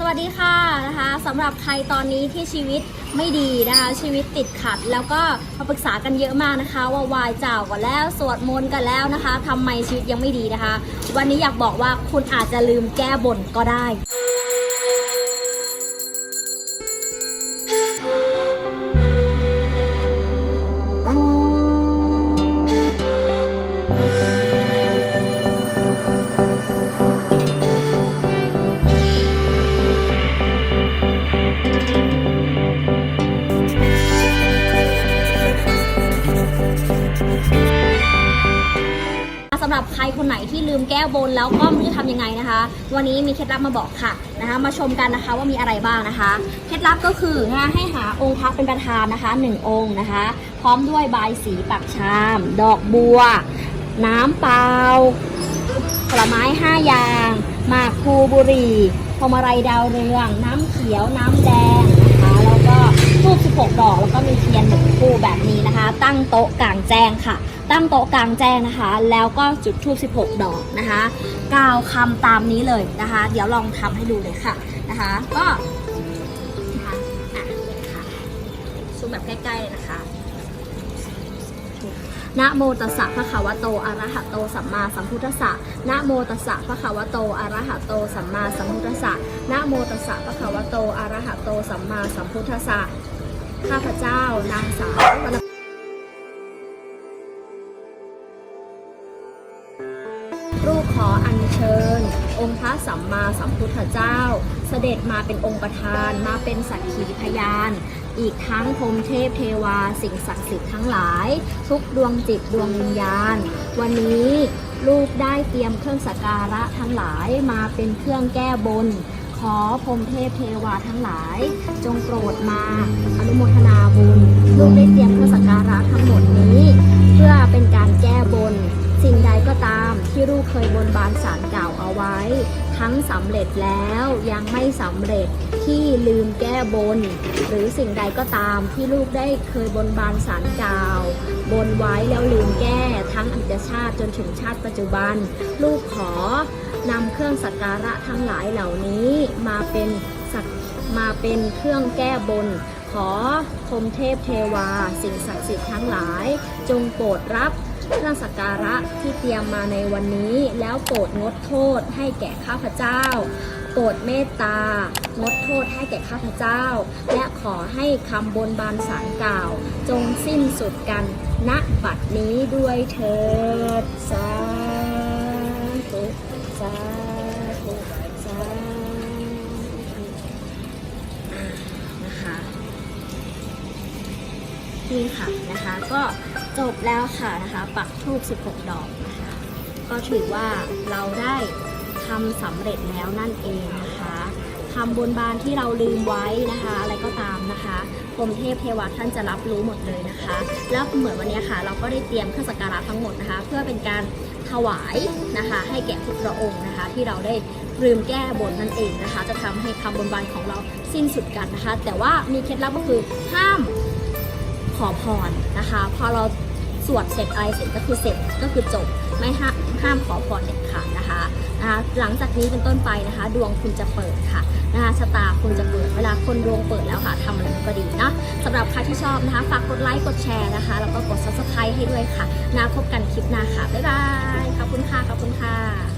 สวัสดีค่ะนะคะสำหรับใครตอนนี้ที่ชีวิตไม่ดีนะคะ ชีวิตติดขัด แล้วก็มาปรึกษากันเยอะมากนะคะ ว่าวายเจ้ากันแล้วสวดมนต์กันแล้วนะคะทำไมชีวิตยังไม่ดีนะคะ วันนี้อยากบอกว่าคุณอาจจะลืมแก้บนก็ได้ำหรับใครคนไหนที่ลืมแก้บนแล้วก็ไม่รู้จะทำยังไงนะคะ วันนี้มีเคล็ดลับมาบอกค่ะนะคะ มาชมกันนะคะว่ามีอะไรบ้างนะคะ เคล็ดลับก็คือนะให้หาองค์พระเป็นประธานนะคะหนึ่งองค์นะคะ พร้อมด้วยใบสีปักชาม ดอกบัว น้ำเปล่าผลไม้ห้าอย่างหมากพลูบุรีพวงมาลัยดาวเรือง น้ำเขียว น้ำแดงนะคะ แล้วก็ทูบ16 ดอก แล้วก็มีเทียนหนึ่งคู่แบบนี้นะคะ ตั้งโต๊ะกลางแจ้งค่ะ ตั้งโต๊ะกลางแจ้งนะคะ แล้วก็จุดทูบ16 ดอกนะคะกล่าวคำตามนี้เลยนะคะ เดี๋ยวลองทำให้ดูเลยค่ะนะคะ ก็นะคะอะค่ะซูมแบบใกล้ๆนะคะนะโมตัสสะภะคะวะโตอะระหะโตสัมมาสัมพุทธัสสะนะโมตัสสะภะคะวะโตอะระหะโตสัมมาสัมพุทธัสสะนะโมตัสสะภะคะวะโตอะระหะโตสัมมาสัมพุทธัสสะข้าพเจ้านางสาว ขออัญเชิญ องค์พระสัมมาสัมพุทธเจ้า เสด็จมาเป็นองค์ประธานมาเป็นสักขีพยาน อีกทั้งพรหมเทพเทวาสิ่งศักดิ์สิทธิ์ทั้งหลาย ทุกดวงจิตดวงวิญญาณ วันนี้ลูกได้เตรียมเครื่องสักการะทั้งหลายมาเป็นเครื่องแก้บน ขอพรหมเทพเทวาทั้งหลาย จงโปรดมาอนุโมทนาบุญ ลูกได้เตรียมเครื่องสักการะทั้งหมดนี้ เพื่อเป็นการแก้ ลูกเคยบนบานสารเก่าเอาไว้ ทั้งสำเร็จแล้วยังไม่สำเร็จที่ลืมแก้บน หรือสิ่งใดก็ตามที่ลูกได้เคยบนบานสารเก่าบนไว้แล้วลืมแก้ทั้งอดีตชาติจนถึงชาติปัจจุบัน ลูกขอนำเครื่องสักการะทั้งหลายเหล่านี้มาเป็นมาเป็นเครื่องแก้บน ขอพรมเทพเทวา สิ่งศักดิ์สิทธิ์ทั้งหลาย จงโปรดรับ เครื่องสักการะที่เตรียมมาในวันนี้ แล้วโปรดงดโทษให้แก่ข้าพเจ้า โปรดเมตตางดโทษให้แก่ข้าพเจ้า และขอให้คำบนบานสารกล่าว จงสิ้นสุดกันณบัดนี้ด้วยเถิดสาธุสาธุ นี่ค่ะนะคะ ก็จบแล้วค่ะนะคะ ปักทูบ16 ดอกนะคะ ก็ถือว่าเราได้ทำสำเร็จแล้วนั่นเองนะคะทำบนบานที่เราลืมไว้นะคะ อะไรก็ตามนะคะกรมเทพเทวท่านจะรับรู้หมดเลยนะคะ แล้วเหมือนวันนี้ค่ะ เราก็ได้เตรียมเครื่องสักการะทั้งหมดนะคะ เพื่อเป็นการถวายนะคะ ให้แก่ทุกพระองค์นะคะ ที่เราได้ลืมแก้บนนั่นเองนะคะ จะทำให้คำบนบานของเราสิ้นสุดกันนะคะ แต่ว่ามีเคล็ดลับก็คือห้าม ขอพรนะคะ พอเราสวดเสร็จอะไรเสร็จก็คือเสร็จก็คือจบไม่ห้ามห้ามขอพรเด็ดขาดนะคะนะคะหลังจากนี้เป็นต้นไปนะคะ ดวงคุณจะเปิดค่ะนะคะชะตาคุณจะเปิดเวลาคนดวงเปิดแล้วค่ะทำอะไรก็ดีนะสำหรับใครที่ชอบนะคะ ฝากกดไลค์กดแชร์นะคะ แล้วก็กด subscribe ให้ด้วยค่ะนะพบกันคลิปหน้าค่ะ บ๊ายบาย ขอบคุณค่ะ ขอบคุณค่ะ